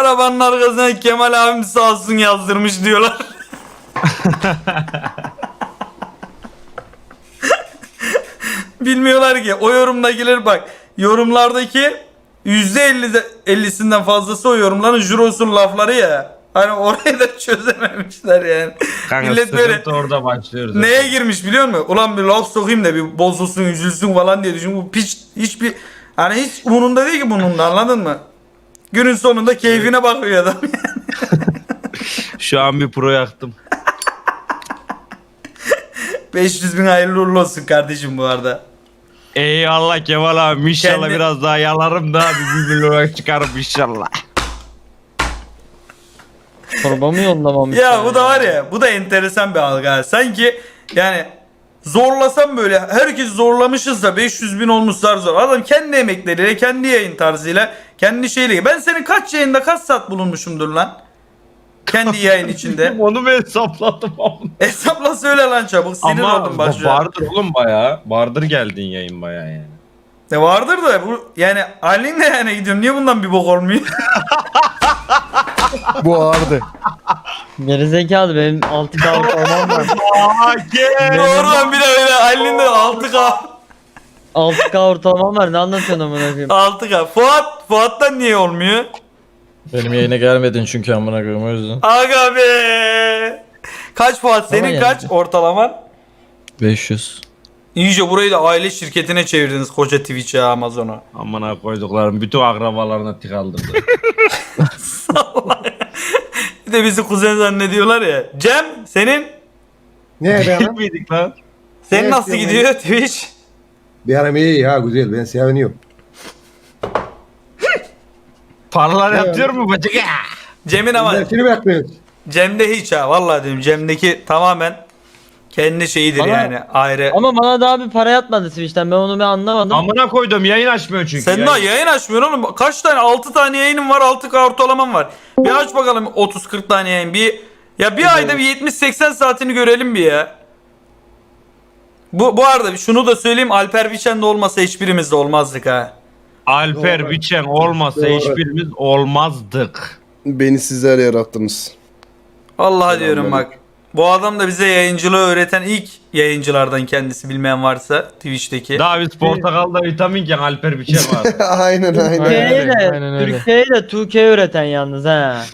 Arabanın arkasına Kemal abim sağ olsun yazdırmış diyorlar. Bilmiyorlar ki o yorumdakiler bak yorumlardaki %50 50'sinden fazlası o yorumların Juros'un lafları ya. Hani orayı da çözememişler yani. Kanka Millet böyle orada başlıyoruz. Neye girmiş biliyor musun? Ulan bir laf sokayım da bir bozulsun üzülsün falan diye düşün. Bu piç hiçbir hani hiç umurunda değil ki bunun da anladın mı? Günün sonunda keyfine bakıyor adam. Şu an bir pro yaktım. 500 bin hayırlı uğurlu olsun kardeşim bu arada. Eyvallah Kemal abi inşallah Kendi- biraz daha yalarım da bir milyon çıkarım inşallah. Torba mı yollamamış? Ya bu da var ya bu da enteresan bir algı. ha. Sanki yani zorlasam böyle herkes zorlamışız da 500 bin olmuş zar zor. Adam kendi emekleriyle kendi yayın tarzıyla kendi şeyle. Ben senin kaç yayında kaç saat bulunmuşumdur lan? Kendi yayın içinde. Onu ben hesapladım. Hesapla söyle lan çabuk. Sinir Ama oldum bak şu an. vardır oğlum baya. Vardır geldin yayın baya yani. Ne vardır da bu yani Ali'nin de yani gidiyorum. Niye bundan bir bok olmuyor? Bu ağırdı. Gerizekalı benim 6K ortalamam var. Doğru lan bir de öyle Ali'nin de 6K. 6K ortalamam var ne anlatıyorsun amına koyayım? 6K. Fuat, Fuat'tan niye olmuyor? Benim yayına gelmedin çünkü amına koyayım o yüzden. Aga be. Kaç Fuat? Senin yani. kaç ortalaman? 500. İyice burayı da aile şirketine çevirdiniz koca Twitch'e Amazon'a. Amına koyduklarım bütün akrabalarına tık aldırdı. Bir de bizi kuzen zannediyorlar ya. Cem senin Ne benim? miydik lan? senin Evet, nasıl yani. gidiyor Twitch? Benim iyi ya güzel ben seviniyorum. Paralar yatıyor mu bacık? Cem'in ama. Cem'de hiç ha vallahi diyorum Cem'deki tamamen kendi şeyidir Bana- yani ayrı. Ama bana daha bir para yatmadı Twitch'ten ben onu bir anlamadım. Amına koydum yayın açmıyor çünkü. Sen daha yayın açmıyorsun oğlum. Kaç tane? 6 tane yayının var. 6K ortalaman var. Bir aç bakalım 30-40 tane yayın. Bir ya bir ayda bir 70-80 saatini görelim bir ya. Bu, bu arada şunu da söyleyeyim. Alper Biçen de olmasa hiçbirimiz de olmazdık ha. Alper Doğru. Biçen olmasa Doğru. hiçbirimiz olmazdık. Beni sizler yarattınız. Vallahi diyorum bak. Bu adam da bize yayıncılığı öğreten ilk yayıncılardan kendisi bilmeyen varsa Twitch'teki. Daha biz portakalda vitaminken Alper Biçen var. aynen aynen. Türkiye'ye de, Aynen öyle. Türkiye'ye de 2K üreten yalnız ha.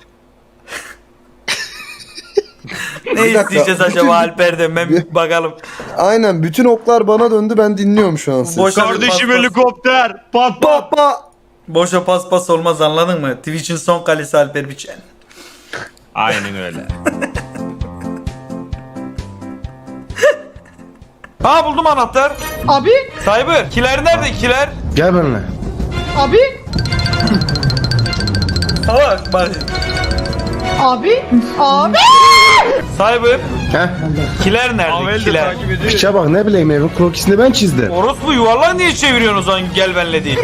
ne Bir dakika. isteyeceğiz acaba Alper'den ben bir bakalım. Aynen bütün oklar bana döndü ben dinliyorum şu an sizi. Boş- Kardeşim Pas, pas. helikopter. Pat pat. Papa. Boşa paspas olmaz anladın mı? Twitch'in son kalesi Alper Biçen. Aynen öyle. Ha buldum anahtar. Abi, Cyber. Kiler nerede kiler? Gel benimle. abi, Tamam bak. abi, abi. Cyber. Heh. Kiler nerede? Avel de kiler. takip ediyor. Piçe bak ne bileyim evin krokisini ben çizdim. Orospu yuvarlağı niye çeviriyorsun o zaman gel benle değil.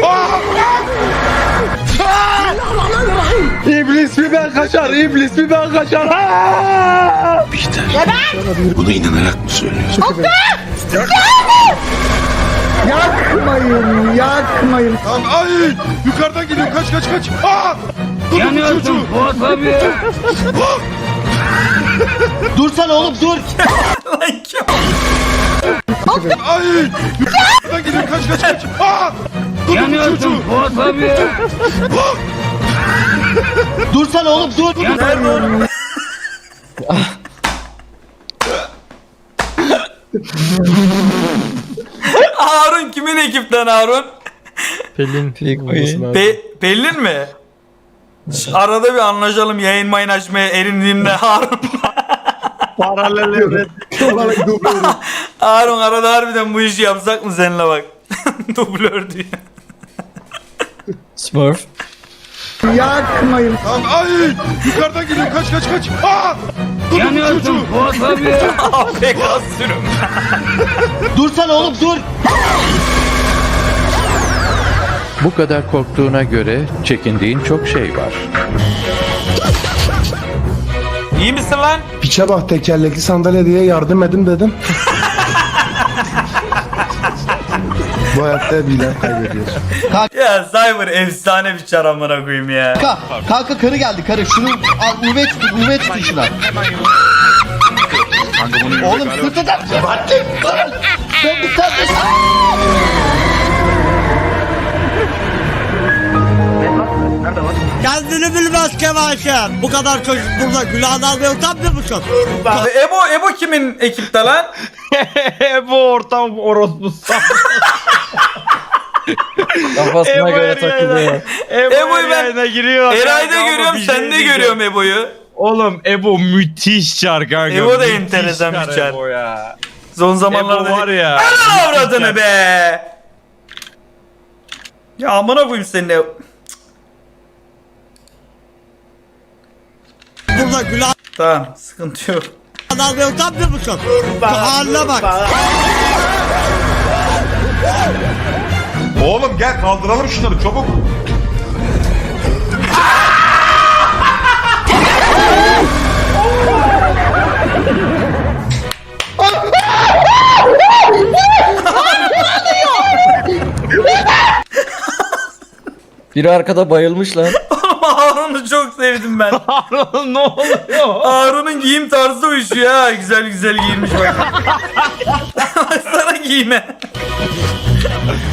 İblis mi ben kaçar iblis mi ben kaçar. Bunu inanarak mı söylüyorsun? Yakmayın yakmayın. Ay! Yukarıdan geliyor. Kaç kaç kaç. Aa! Yanıyorsun Fuat abi. Dursana oğlum dur. Lan? Ay! Yukarıdan geliyor. Kaç kaç kaç. Aa! Yanıyorsun Fuat abi. Dursana oğlum dur. Nerede oğlum? Harun kimin ekipten Harun? Pelin. Pe Pelin mi? Arada bir anlaşalım yayın mayın açmaya erindiğimde Harun. Paralel evren. Harun arada harbiden bu işi yapsak mı seninle bak. Dublör diyor. Smurf. Yakmayın. Ay! Yukarıdan geliyor. Kaç kaç kaç. Aa! Yanıyorsun Fuat abi. AFK sürüm. Dursana oğlum dur. Bu kadar korktuğuna göre çekindiğin çok şey var. İyi misin lan? Piçe bak tekerlekli sandalye diye yardım edin dedim. Bu hayatta bilen kaybediyor. Ya Cyber efsane bir çar amına koyayım ya. Kanka, kanka karı geldi karı. Şunu al UV tutun UV tutun şuna. Oğlum sırtından Hadi. Ben bir tane Kendini bilmez Kemal'cim. Bu kadar çocuk burada günahını almaya utanmıyor musun? Ebo Ebo kimin ekipte lan? Bu ortam orospu. Kafasına Ebo göre takılıyor. Ebo Ebo'yu her ben yayına giriyor. Eray'da ama görüyorum, bir şey sende diyeceğim. görüyorum Ebo'yu. Oğlum Ebo müthiş çar kanka. Ebo da müthiş enteresan bir çar. Ebo ya. Son zamanlarda Ebo var ya. Ana avradını be. Ya amına koyayım seni. de. Burada günahını Tamam sıkıntı yok. almaya utanmıyor musun? Haline bak. Oğlum gel kaldıralım şunları çabuk. Biri arkada bayılmış lan. Ama Harun'u çok sevdim ben. ne oluyor? Harun'un giyim tarzı uyuşuyor ha. Güzel güzel giyinmiş bak.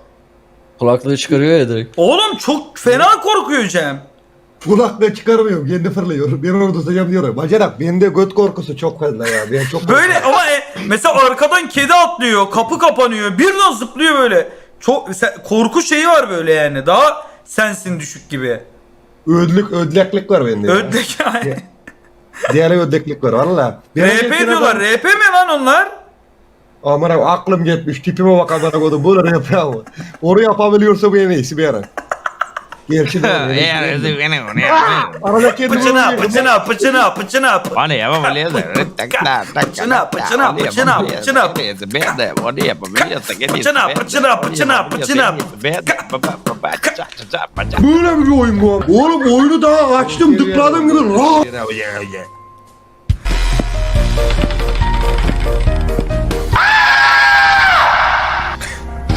Kulaklığı çıkarıyor ya direkt. Oğlum çok fena korkuyor Cem. Kulakla çıkarmıyorum. Kendi fırlıyorum. Ben orada tutacağım diyorum. Bacanak bende göt korkusu çok fazla ya. Ben çok Böyle ama e, mesela arkadan kedi atlıyor, kapı kapanıyor, birden zıplıyor böyle. Çok se- korku şeyi var böyle yani. Daha sensin düşük gibi. Ödlük, ödleklik var bende. ya. Ödlek yani. Diğer ödleklik var valla. Bir RP önceki diyorlar. adam- RP mi lan onlar? Aman abi aklım gitmiş. Tipime bak amına koydum. Bunu RP ama. Onu yapabiliyorsa bu en iyisi bir ara. Gerçi de. Arada kendimi Pıçına, pıçına, pıçına, pıçına. Bana yapamayız. Pıçına, pıçına, pıçına, pıçına. Pıçına, pıçına, pıçına, pıçına. Böyle bir oyun bu. Oğlum oyunu daha açtım tıkladım gibi. Rahat.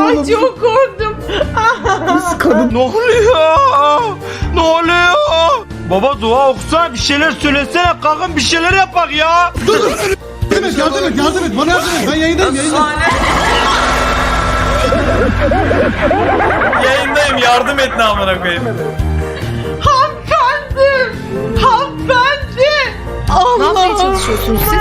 Ay çok korktum. Ne oluyor? Ne oluyor? Baba dua okusana bir şeyler söylesene kalkın bir şeyler yapak ya. Yardım et, yardım et, yardım et. Bana yardım et. Ben yayındayım, yayındayım. Yayındayım yardım et ne amına koyayım. Ne yapmaya Allah. çalışıyorsunuz siz?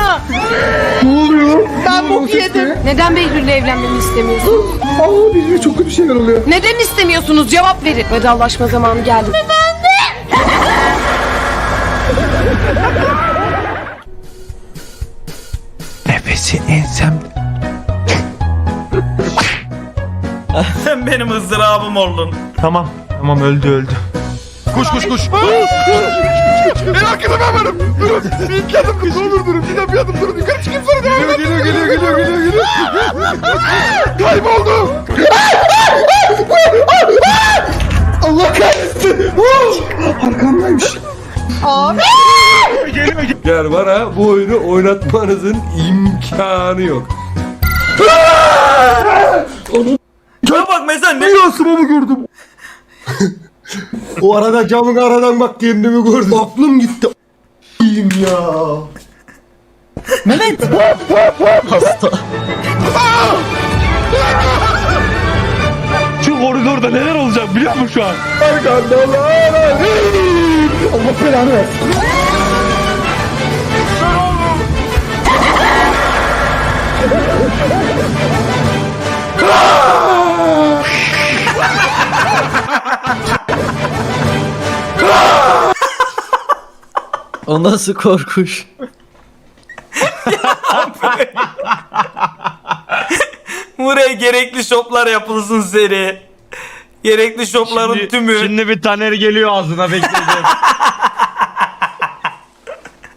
Ne oluyor? Ben bok yedim. Neden Behlül'le evlenmemi istemiyorsunuz? Aa bizde çok kötü şeyler oluyor. Neden istemiyorsunuz? Cevap verin. Vedalaşma zamanı geldi. Sen benim ızdırabım oldun. Tamam tamam öldü öldü. Koş koş koş. En arkada ben varım. Durun. Bir iki adım. Ne olur durun. Bir, bir adım durun. Yukarı çıkayım sonra devam Geliyor geliyor geliyor geliyor geliyor geliyor. Kayboldu. Allah kahretsin. Arkamdaymış. Abi. Yani bana bu oyunu oynatmanızın imkanı yok. Ya bak mesela ne Yansımamı gördüm. o arada camın aradan bak kendimi gördüm. Aklım gitti. İyiyim ya. Mehmet. Aa! koridorda neler olacak biliyor musun şu an? Allah belanı versin. O nasıl korkuş? Buraya gerekli şoplar yapılsın seri. Gerekli şopların Şimdi, tümü. şimdi bir taner geliyor ağzına bekleyeceğim.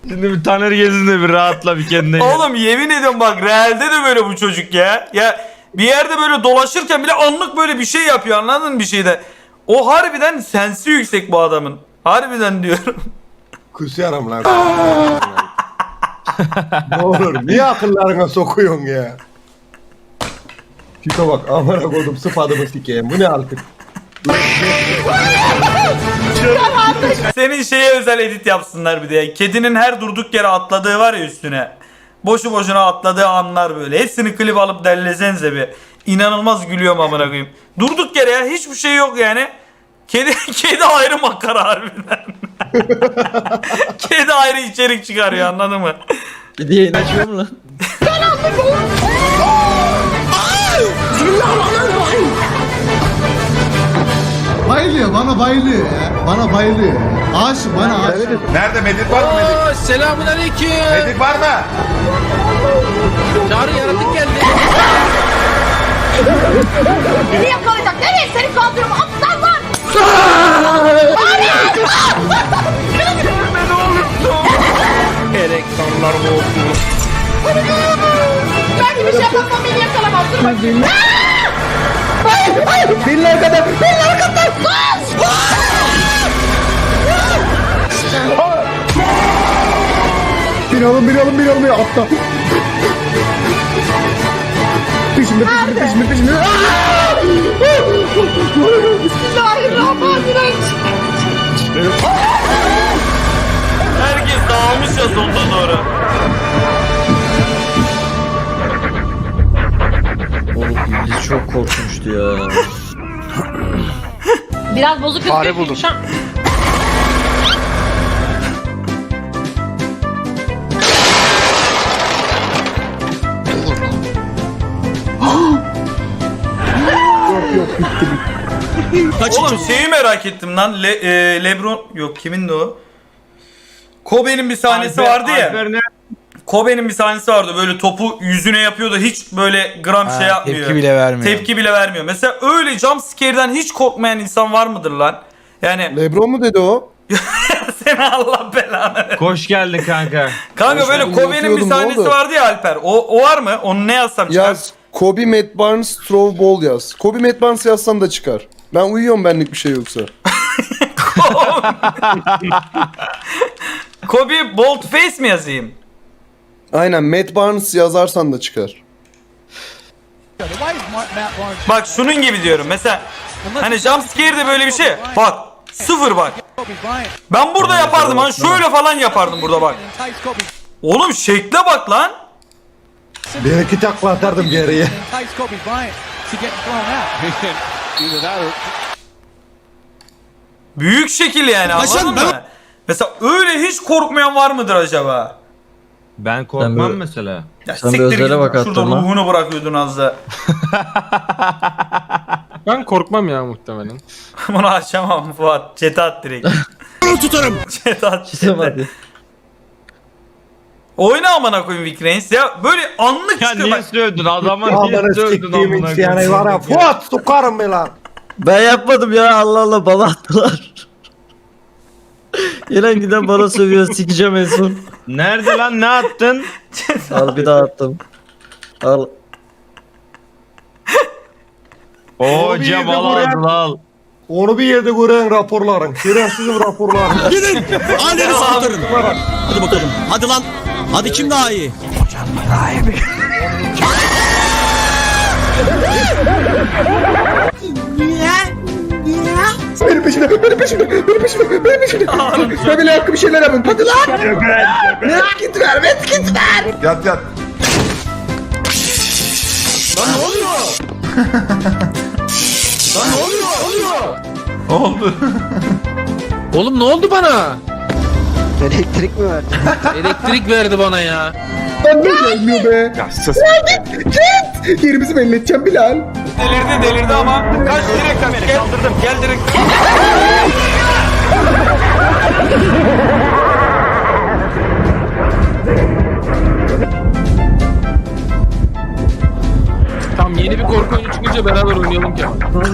şimdi bir taner gelsin de bir rahatla bir kendine. gel. Oğlum yemin ediyorum bak realde de böyle bu çocuk ya. Ya bir yerde böyle dolaşırken bile anlık böyle bir şey yapıyor anladın mı bir şeyde. O harbiden sensi yüksek bu adamın. Harbiden diyorum. Kusuyorum lan. ne olur niye akıllarına sokuyorsun ya? Tipe bak amına koydum sıfadımı sikeyim. Bu ne artık? Senin şeye özel edit yapsınlar bir de. Kedinin her durduk yere atladığı var ya üstüne. Boşu boşuna atladığı anlar böyle. Hepsini klip alıp derlesenize bir. İnanılmaz gülüyorum amına koyayım. Durduk yere ya hiçbir şey yok yani. Kedi kedi ayrı makara harbiden. kedi ayrı içerik çıkarıyor anladın mı? De yayın açıyor mu lan? Bayılıyor bana bayılıyor ya. Bana bayılıyor. Aşık bana aşık. Nerede medik var mı medik? Selamun aleyküm. Medik var mı? Çağrı yaratık geldi. Beni yakalayacak. Nereye seni kaldırırım aptallar. Erektanlar bozdu. Ben gibi şey yapamam beni yakalamaz. Dur bakayım. Benim arkadan. Benim arkadan. Beni alın beni alın beni alın atla. Peşimde peşimde peşimde peşimde. Bismillahirrahmanirrahim. Herkes dağılmış ya sonuna doğru. Oğlum iblis çok korkmuştu ya. Biraz bozuk Fare buldum. Oğlum şeyi merak ettim lan. Le, e, Lebron yok kimin de o? Kobe'nin bir sahnesi Alper- vardı ya. Alper ne? Kobe'nin bir sahnesi vardı böyle topu yüzüne yapıyordu hiç böyle gram şey yapmıyor. Tepki bile vermiyor. Tepki bile vermiyor. Mesela öyle jump scare'den hiç korkmayan insan var mıdır lan? Yani Lebron mu dedi o? seni Allah belanı. Hoş geldin kanka. Kanka böyle geldin, Kobe'nin bir sahnesi vardı ya Alper. O, o var mı? Onu ne yazsam çıkar? Yaz. Kobe Matt Barnes Throw Ball yaz. Kobe Matt Barnes yazsan da çıkar. Ben uyuyorum benlik bir şey yoksa. Kobe bold face mi yazayım? Aynen Matt Barnes yazarsan da çıkar. Bak şunun gibi diyorum. Mesela hani jump scare'de böyle bir şey. Bak sıfır bak. Ben burada yapardım hani şöyle falan yapardım burada bak. Oğlum şekle bak lan. Bir iki takla atardım geriye. Büyük şekil yani anladın mı? Mesela öyle hiç korkmayan var mıdır acaba? Ben korkmam böyle- mesela. Ya Sen bir siktir özele git, bak Şurada ruhunu bırakıyordun az da. Ben korkmam ya muhtemelen. Bunu açamam Fuat. Chat at direkt. tutarım. Chat at. Çizemedi. Oyna amına koyayım Vic Reigns ya. Böyle anlık Ya çıkıyor niye bak. sövdün adama niye Amına sövdün siktiğim amına hiç yani var ya. Fuat sokarım be lan. Ben yapmadım ya Allah Allah bana attılar. Gelen giden bana sövüyor sikeceğim en son. Nerede lan ne attın? Al bir daha attım. Al. Oo bir yerde al buraya- al al. Onu bir yerde gören raporların. Şerefsizim raporların. Gidin. Ailenizi kurtarın. Hadi bakalım. Hadi lan. Hadi kim daha iyi? Benim peşimde, benim peşimde, benim peşimde, benim peşimde. Ben bile hakkı bir şeyler yapın. Hadi lan. Merak git ver, met git ver. Yat yat. Oldu. Oğlum ne oldu bana? Elektrik mi verdi? Elektrik verdi bana ya. Ben de gelmiyor be. Ya sus. Git. Yerimizi belli edeceğim Bilal. Delirdi delirdi ama. Kaç direkt kaç. Gel. Kaldırdım gel direkt. Tam yeni bir korku oyunu çıkınca beraber oynayalım ki.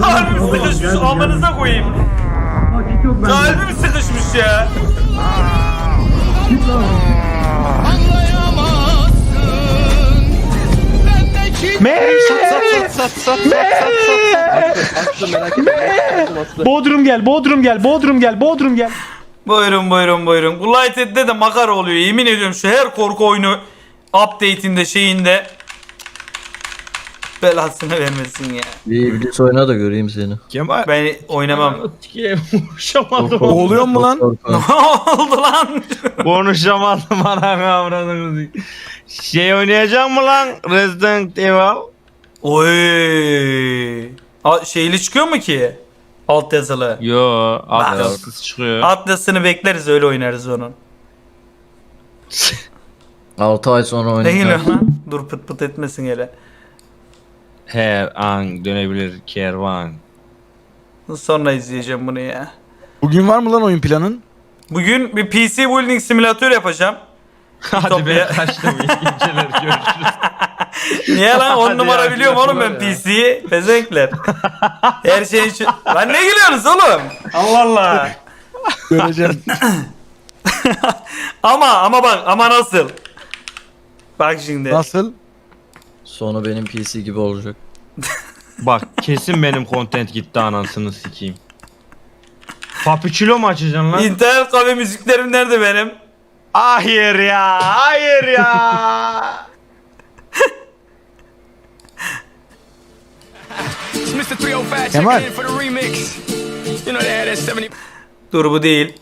Kalbim sıkışmış amanıza koyayım. Kalbim sıkışmış ya. Bodrum gel, Bodrum gel, Bodrum gel, Bodrum gel. Buyurun buyurun buyurun. Bu Lighted'de de makara oluyor yemin ediyorum şu her korku oyunu update'inde şeyinde belasını vermesin ya. Bir iblis oyna da göreyim seni. Kemal. Ben oynamam. Konuşamadım. Oluyor mu lan? ne oldu lan? Konuşamadım ana avradınızı. Şey oynayacak mı lan Resident Evil? Oy. A- şeyli çıkıyor mu ki? Alt yazılı. Yo, yazısı çıkıyor. Alt yazısını bekleriz öyle oynarız onun. 6 ay sonra oynayacağım. geliyor lan? Dur pıt pıt etmesin hele. Her an dönebilir kervan. Sonra izleyeceğim bunu ya. Bugün var mı lan oyun planın? Bugün bir PC building simülatör yapacağım. Hadi be kaçtım görüşürüz. Niye lan 10 Hadi numara biliyorum oğlum ben. PC'yi. Pezenkler. Her şeyin şu... Lan ne gülüyorsunuz oğlum? Allah Allah. Göreceğim. ama ama bak ama nasıl? Bak şimdi. Nasıl? Sonu benim PC gibi olacak. Bak kesin benim content gitti anasını sikeyim. Papuçilo mu açacaksın lan? İnternet kafe müziklerim nerede benim? Hayır ya, hayır ya. Kemal. Dur bu değil.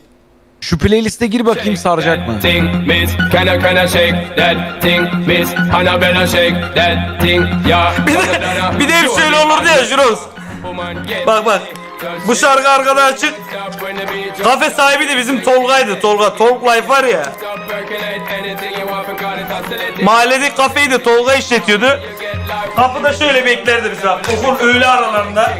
Şu playliste gir bakayım saracak mı? Thing, miss, can I, can I shake that thing, miss, Annabella shake that thing, yeah. Bir de, bir de hep şöyle olurdu ya Juros. Bak bak. Bu şarkı arkada açık. Kafe sahibi de bizim Tolga'ydı. Tolga. Talk Life var ya. Mahalledeki kafeyi de Tolga işletiyordu. Kapıda şöyle beklerdi bizi. Okul öğle aralarında.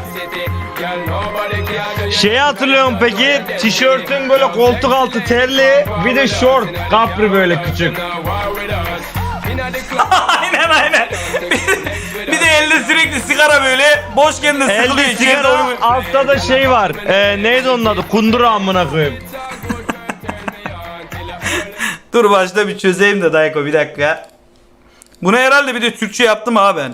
Şeyi hatırlıyorum peki, tişörtün böyle koltuk altı terli, bir de short, kapri böyle küçük. aynen aynen. Bir, bir de elde sürekli sigara böyle. Boşken de sıkılıyor. Elde içine sigara, doğru- altta da şey var. Ee, neydi onun adı? Kundura amına koyayım. Dur başta bir çözeyim de Dayko bir dakika. Bunu herhalde bir de Türkçe yaptım ha ben.